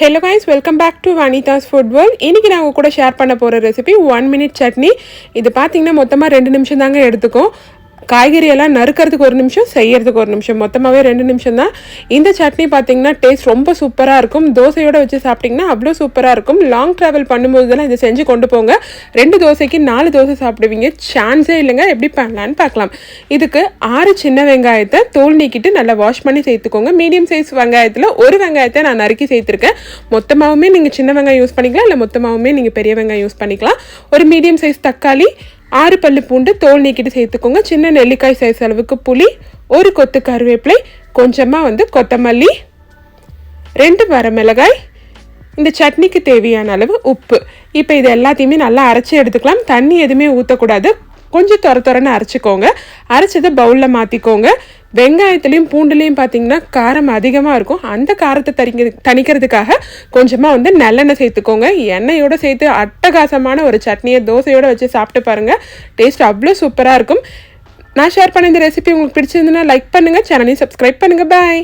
Hello guys welcome back to Vanitha's food world இன்றைக்கி நான் கூட ஷேர் பண்ண போகிற ரெசிபி ஒன் மினிட் சட்னி. இது பார்த்தீங்கன்னா மொத்தமாக ரெண்டு நிமிஷம் தாங்க எடுத்துக்கும். காய்கறியெல்லாம் நறுக்கிறதுக்கு ஒரு நிமிஷம் செய்யறதுக்கு ஒரு நிமிஷம். மொத்தமாகவே ரெண்டு நிமிஷம் தான். இந்த சட்னி பார்த்தீங்கன்னா டேஸ்ட் ரொம்ப சூப்பராக இருக்கும். தோசையோடு வச்சு சாப்பிட்டிங்கன்னா அவ்வளோ சூப்பராக இருக்கும். லாங் ட்ராவல் பண்ணும்போதெல்லாம் இதை செஞ்சு கொண்டு போங்க. ரெண்டு தோசைக்கு நாலு தோசை சாப்பிடுவீங்க. சான்ஸே இல்லைங்க. எப்படி பண்ணலான்னு பார்க்கலாம். இதுக்கு ஆறு சின்ன வெங்காயத்தை தோல் நீக்கிட்டு நல்லா வாஷ் பண்ணி சேர்த்துக்கோங்க. மீடியம் சைஸ் வெங்காயத்தில் ஒரு வெங்காயத்தை நான் நறுக்கி சேர்த்துருக்கேன். மொத்தமாகவுமே நீங்கள் சின்ன வெங்காயம் யூஸ் பண்ணிக்கலாம். இல்லை மொத்தமாகவுமே நீங்கள் பெரிய வெங்காயம் யூஸ் பண்ணிக்கலாம். ஒரு மீடியம் சைஸ் தக்காளி ஆறு பல்லு பூண்டு தோல் நீக்கிட்டு சேர்த்துக்கோங்க. சின்ன நெல்லிக்காய் சைஸ் அளவுக்கு புளி ஒரு கொத்து கருவேப்பிலை கொஞ்சமாக வந்து கொத்தமல்லி ரெண்டு வரமிளகாய் இந்த சட்னிக்கு தேவையான அளவு உப்பு. இப்போ இது எல்லாத்தையுமே நல்லா அரைச்சி எடுத்துக்கலாம். தண்ணி எதுவுமே ஊற்றக்கூடாது கொஞ்சம் தொர தொரன்னு அரைச்சிக்கோங்க. அரைச்சதை பவுலில் மாற்றிக்கோங்க வெங்காயத்துலேயும் பூண்டுலேயும் பார்த்தீங்கன்னா காரம் அதிகமாக இருக்கும். அந்த காரத்தை தரிங்க தணிக்கிறதுக்காக கொஞ்சமாக வந்து நல்லெண்ணெய் சேர்த்துக்கோங்க. எண்ணெயோடு சேர்த்து அட்டகாசமான ஒரு சட்னியை தோசையோடு வச்சு சாப்பிட்டு பாருங்கள் டேஸ்ட் அவ்வளோ சூப்பராக இருக்கும். நான் ஷேர் பண்ண இந்த ரெசிபி உங்களுக்கு பிடிச்சிருந்துன்னா லைக் பண்ணுங்கள் சேனலையும் சப்ஸ்கிரைப் பண்ணுங்கள் பாய்